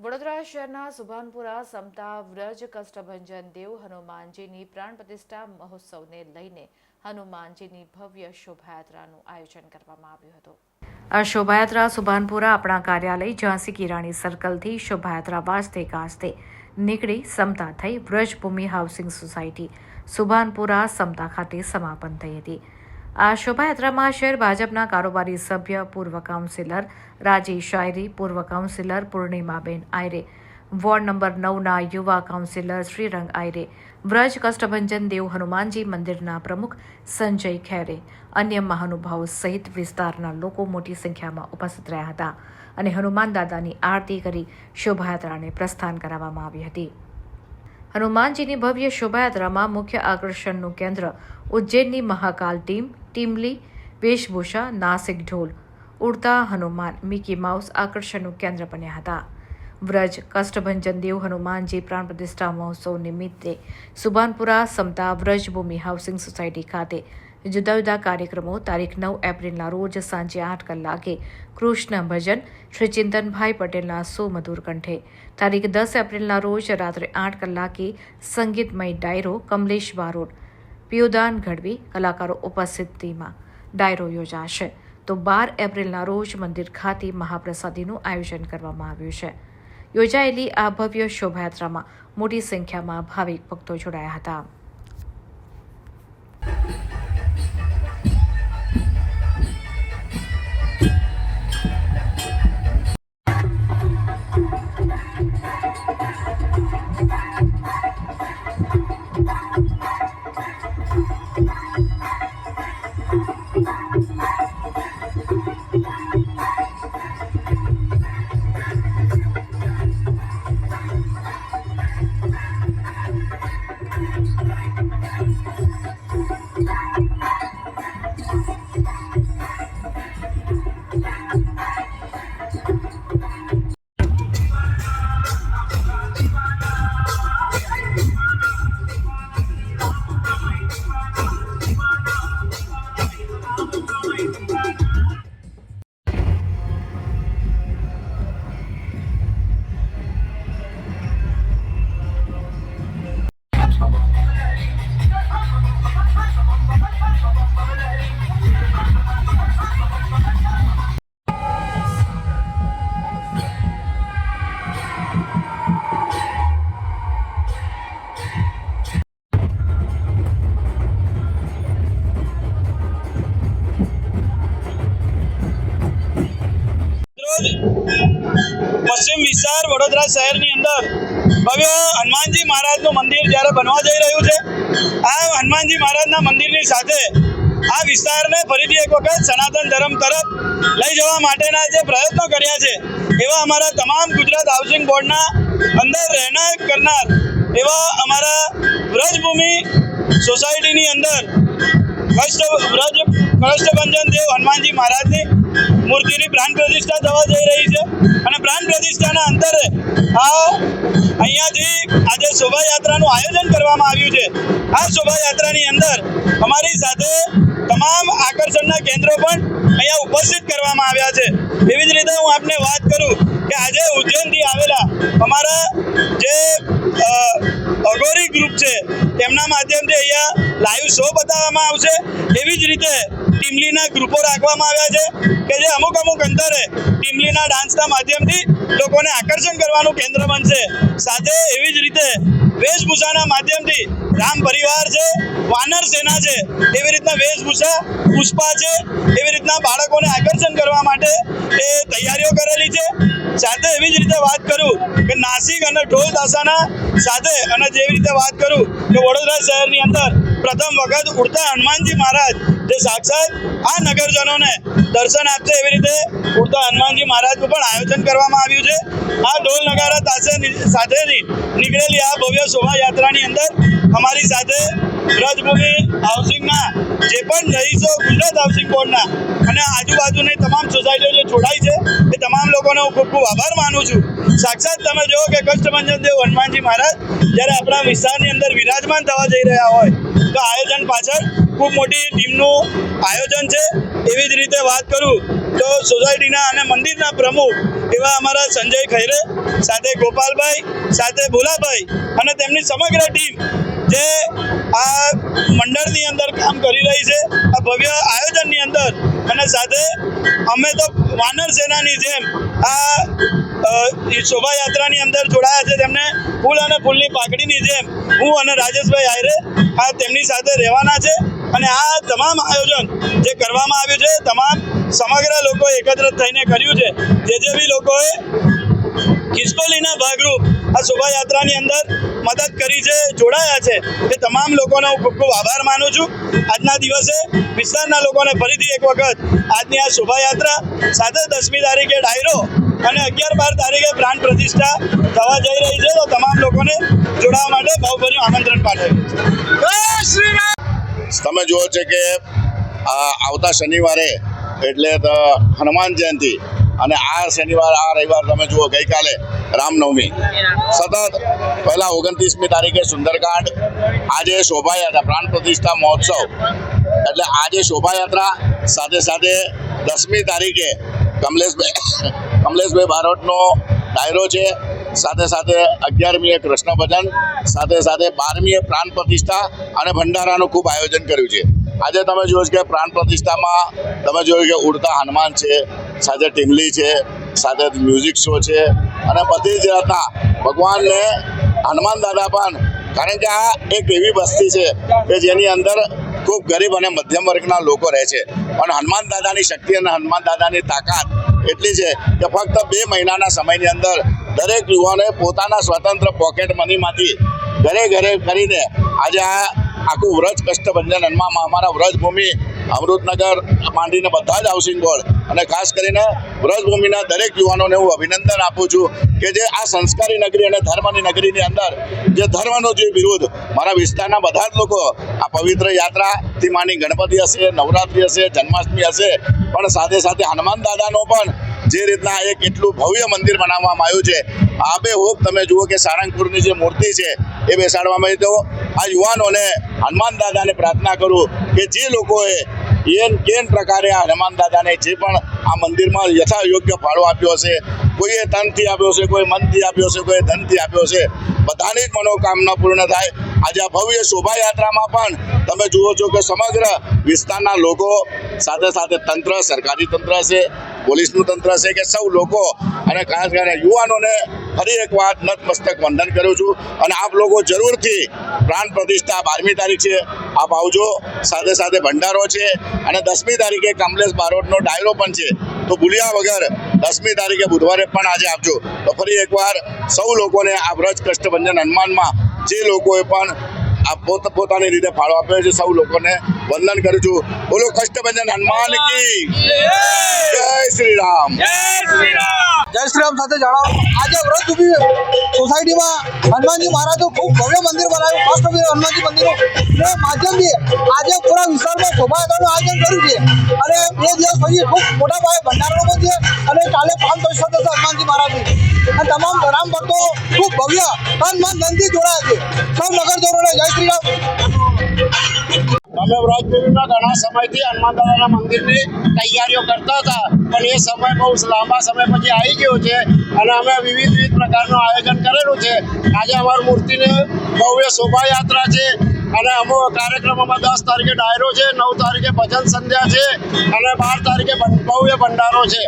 વડોદરા શહેરના સુભાનપુરા, સમતા, વ્રજ, કષ્ટભંજન, દેવ હનુમાનજીની પ્રાણ પ્રતિષ્ઠા મહોત્સવને લઈને હનુમાનજીની ભવ્ય શોભાયાત્રાનું આયોજન કરવામાં આવ્યું હતું. આ શોભાયાત્રા સુભાનપુરા આપણા કાર્યાલય ઝાંસી કિરાણી સર્કલથી શોભાયાત્રા વાજતે ગાજતે નીકળી સમતા થઈ વ્રજભૂમિ હાઉસિંગ સોસાયટી સુભાનપુરા, સમતા ખાતે સમાપન થઈ હતી. આ શોભાયાત્રામાં શહેર ભાજપના કારોબારી સભ્ય, પૂર્વ કાઉન્સિલર રાજી શાયરી, પૂર્વ councillor Purnimaben Ayre, ward number નવના યુવા કાઉન્સિલર શ્રીરંગ આયરે, વ્રજ કષ્ટભંજન દેવ હનુમાનજી મંદિરના પ્રમુખ સંજય ખેરે, અન્ય મહાનુભાવો સહિત વિસ્તારના લોકો મોટી સંખ્યામાં ઉપસ્થિત રહ્યા હતા અને હનુમાન દાદાની આરતી કરી શોભાયાત્રાને પ્રસ્થાન કરાવવામાં આવી હતી. હનુમાનજીની ભવ્ય શોભાયાત્રામાં મુખ્ય આકર્ષણનું કેન્દ્ર ઉજ્જૈનની મહાકાલ ટીમ, ટીમલી, વેશભૂષા, નાસિક ઢોલ. ઉડતા હનુમાન, મિકી માઉસ આકર્ષણનું કેન્દ્ર બન્યા હતા. વ્રજ કષ્ટભંજન દેવ હનુમાનજી પ્રાણ પ્રતિષ્ઠા મહોત્સવ નિમિત્તે સુભાનપુરા સમતા વ્રજભૂમિ હાઉસિંગ સોસાયટી ખાતે જુદા જુદા કાર્યક્રમો તારીખ નવ એપ્રિલના રોજ સાંજે આઠ કલાકે કૃષ્ણ ભજન શ્રી ચિંતનભાઈ પટેલના સુમધુર કંઠે. તારીખ દસ એપ્રિલના રોજ રાત્રે આઠ કલાકે સંગીતમય ડાયરો કમલેશ બારોટ પિયુદાન ગઢવી કલાકારો ઉપસ્થિતિમાં ડાયરો યોજાશે. તો બાર એપ્રિલના રોજ મંદિર ખાતે મહાપ્રસાદીનું આયોજન કરવામાં આવ્યું છે. યોજાયેલી આ ભવ્ય શોભાયાત્રામાં મોટી સંખ્યામાં ભાવિક ભક્તો જોડાયા હતા. વડોદરા શહેરની અંદર ભવ્ય હનુમાનજી મહારાજનું મંદિર જ્યારે બનવા જઈ રહ્યું છે, આ હનુમાનજી મહારાજના મંદિરની સાથે આ વિસ્તારને ફરીથી એક વખત સનાતન ધર્મ તરફ લઈ જવા માટેના જે પ્રયત્નો કર્યા છે, એવા અમારા તમામ ગુજરાત હાઉસિંગ બોર્ડના અંદર રહેનાર, કરનાર એવા અમારા વ્રજભૂમિ સોસાયટીની અંદર કષ્ટ વ્રજ કષ્ટભંજન દેવ હનુમાનજી મહારાજની મૂર્તિની પ્રાણ પ્રતિષ્ઠા થવા જઈ રહી છે. અને પ્રાણ પ્રતિષ્ઠાના અંતરે આ અહીંયાથી આજે શોભાયાત્રાનું આયોજન કરવામાં આવ્યું છે. આ શોભાયાત્રાની અંદર અમારી સાથે તમામ આકર્ષણના કેન્દ્રો પણ અહીંયા ઉપસ્થિત કરવામાં આવ્યા છે. એવી જ રીતે હું આપને વાત કરું કે આજે ઉજ્જૈનથી આવેલા અમારા જે અઘોરી ગ્રુપ છે, તેમના માધ્યમથી અહીંયા લાઈવ શો બતાવવામાં આવશે. એવી જ રીતે ટીમલીના ગ્રુપો રાખવામાં આવ્યા છે કે જે અમુક અમુક અંતરે ટીમલીના ડાન્સના માધ્યમથી લોકોને આકર્ષણ કરવાનું કેન્દ્ર બનશે. સાથે એવી જ રીતે વેશભૂષાના માધ્યમથી રામ પરિવાર છે, વાનર સેના છે, એવી રીતના વેશભૂષા, પુષ્પા છે, એવી રીતના બાળકોને આકર્ષણ કરવા માટે એ તૈયારીઓ કરેલી છે. સાથે એવી જ રીતે વાત કરું કે નાસિક અને ઢોલ દાસાના સાથે અને જેવી રીતે વાત કરું કે વડોદરા શહેરની અંદર પ્રથમ વખત ઉડતા હનુમાનજી મહારાજ જે સાક્ષાત આ નગરજનોને દર્શન આપશે એવી રીતે ઉડતા હનુમાનજી મહારાજનું પણ આયોજન કરવામાં આવ્યું છે. આ ઢોલ નગારા તાસે સાથેની નીકળેલી આ ભવ્ય શોભાયાત્રાની અંદર અમારી સાથે વ્રજભૂમિ હાઉસિંગના જે પણ રહીશો ગુજરાત હાઉસિંગ બોર્ડના અને આજુબાજુની તમામ સોસાયટીઓ જે જોડાઈ છે, એ તમામ લોકોનો હું ખૂબ ખૂબ આભાર માનું છું. સાક્ષાત તમે જુઓ કે કષ્ટભંજન દેવ હનુમાનજી મહારાજ જ્યારે આપણા વિસ્તારની અંદર વિરાજમાન થવા જઈ રહ્યા હોય, તો આયોજન પાછળ ખૂબ મોટી ટીમનું આયોજન છે. એવી જ રીતે વાત કરું તો સોસાયટીના અને મંદિરના પ્રમુખ એવા અમારા સંજય ખૈરે, સાથે ગોપાલભાઈ, સાથે ભોલાભાઈ અને તેમની સમગ્ર ટીમ જે આ મંડળની અંદર કામ કરી રહી છે, આ ભવ્ય આયોજનની અંદર. અને સાથે અમે તો વાનર સેનાની જેમ આ શોભાયાત્રાની અંદર જોડાયા છે. તેમને ફૂલ અને ફૂલની પાકડીની જેમ હું અને રાજેશભાઈ આયરે આ તેમની સાથે રહેવાના છે. અને આ તમામ આયોજન જે કરવામાં આવ્યું છે, તમામ સમગ્ર લોકો એકત્ર થઈને કર્યું છે. જે જે બી લોકોએ ખિસકોલીના ભાગરૂપ આ શોભાયાત્રાની અંદર મદદ કરી છે, જોડાયા છે, એ તમામ લોકોનો હું ખૂબ ખૂબ આભાર માનું છું. આજના દિવસે વિસ્તારના લોકોને ફરીથી એક વખત આજની આ શોભાયાત્રા સાથે દસમી તારીખે ડાયરો અને અગિયાર બાર તારીખે પ્રાણ પ્રતિષ્ઠા થવા જઈ રહી છે. તો તમામ લોકોને જોડાવા માટે ભાવભર્યું આમંત્રણ પાઠવ્યું તમે જુઓ છે કે આવતા શનિવારે એટલે હનુમાન જયંતિ અને આ શનિવાર, આ રવિવાર તમે જુઓ ગઈકાલે રામનવમી. સતત પહેલાં ઓગણત્રીસમી તારીખે સુંદરકાંડ, આજે શોભાયાત્રા, પ્રાણ પ્રતિષ્ઠા મહોત્સવ. એટલે આજે શોભાયાત્રા, સાથે સાથે દસમી તારીખે કમલેશભાઈ કમલેશભાઈ બારોટનો ડાયરો છે. સાથે સાથે અગિયારમીએ કૃષ્ણ ભજન સાથે સાથે બારમીએ પ્રાણ પ્રતિષ્ઠા અને ભંડારાનું ખૂબ આયોજન કર્યું છે. આજે તમે જોયું કે પ્રાણ પ્રતિષ્ઠામાં તમે જોયું કે ઉડતા હનુમાન છે, સાથે ટીમલી છે, સાથે મ્યુઝિક શો છે અને બધી જ હતા ભગવાનને હનુમાન દાદા પણ, કારણ કે આ એક એવી વસ્તી છે કે જેની અંદર ખૂબ ગરીબ અને મધ્યમ વર્ગના લોકો રહે છે. પણ હનુમાન દાદાની શક્તિ અને હનુમાન દાદાની તાકાત એટલી છે કે ફક્ત બે મહિનાના સમયની અંદર દરેક યુવાને પોતાના સ્વતંત્ર પોકેટ મનીમાંથી ઘરે ઘરે કરીને આજે આ આખું વ્રજ કષ્ટભંજન હનુમાનમાં અમારા વ્રજભૂમિ અમૃતનગર, માંડીને બધા જ હાઉસિંગ બોર્ડ અને ખાસ કરીને વ્રજભૂમિના દરેક યુવાનોને હું અભિનંદન આપું છું કે જે આ સંસ્કારી નગરી અને ધર્મની નગરીની અંદર જે ધર્મનો જે વિરોધ મારા વિસ્તારના બધા જ લોકો આ પવિત્ર યાત્રાથી માની ગણપતિ હશે, નવરાત્રિ હશે, જન્માષ્ટમી હશે, પણ સાથે સાથે હનુમાન દાદાનો પણ જે રીતના એક એટલું ભવ્ય મંદિર બનાવવામાં આવ્યું છે. આબે હોપ તમે જુઓ કે સારંગપુરની જે મૂર્તિ છે, એ બેસાડવામાં આવી તો આ યુવાનોને હનુમાન દાદાને પ્રાર્થના કરું કે જે લોકોએ એન કેન પ્રકારે આ હનુમાન દાદાને જે પણ આ મંદિરમાં યથા યોગ્ય ફાળો આપ્યો હશે, કોઈએ તનથી આપ્યો છે કોઈ મનથી આપ્યો છે કોઈ ધનથી આપ્યો છે બધાની જ મનોકામના પૂર્ણ થાય. આજે આ ભવ્ય શોભાયાત્રામાં પણ તમે જુઓ છો કે સમગ્ર વિસ્તારના લોકો સાથે સાથે તંત્ર, સરકારી તંત્ર છે પોલીસનું તંત્ર છે કે સૌ લોકો અને ખાસ કરીને યુવાનોને ફરી એક વાત નતમસ્તક વંદન કરું છું અને આપ લોકો જરૂરથી પ્રાણ પ્રતિષ્ઠા બારમી તારીખ છે, આપ આવજો. સાથે સાથે ભંડારો છે અને દસમી તારીખે કમલેશ બારોટનો ડાયરો પણ છે. તો ભૂલ્યા વગર દસમી તારીખે બુધવારે પણ આજે આપજો. તો ફરી એકવાર સૌ લોકોને આ વ્રજ કષ્ટભંજન હનુમાનમાં જે લોકોએ પણ પોત પોતાની રીતે ફાળો આપ્યો છે. સૌ લોકોને વંદન કરું છું. બોલો કષ્ટભંજન હનુમાન કી. જય શ્રી રામ જય શ્રી રામ સાથે જણાવો. આજે વ્રત ઊભી સોસાયટીમાં હનુમાનજી મહારાજો ખૂબ ભવ્ય મંદિર બનાવ્યું. ફર્સ્ટ હનુમાનજી મંદિરનું ને માધ્યમથી આજે પૂરા વિસ્તારમાં શોભાયાત્રાનું આયોજન કર્યું છે. અને બે દિવસ પછી ખૂબ મોટા પાયે ભંડારો પણ છે. અને કાલે પાંચ પ્રતિષ્ઠા થશે હનુમાનજી મહારાજની. અને તમામ રામ ભક્તો ખૂબ ભવ્ય હનુમાન મન ધનથી જોડાયા છે. સૌ નગરજનોને જય શ્રી રામ અમે વ્રજભૂમિમાં ઘણા સમયથી હનુમાન મંદિરની તૈયારીઓ કરતા હતા, પણ એ સમય બહુ લાંબા સમય પછી આવી ગયો છે અને અમે વિવિધ વિવિધ પ્રકારનું આયોજન કરેલું છે. આજે અમારી મૂર્તિની ભવ્ય શોભાયાત્રા છે અને અમુક કાર્યક્રમોમાં દસ તારીખે ડાયરો છે, નવ તારીખે ભજન સંધ્યા છે અને બાર તારીખે ભવ્ય ભંડારો છે.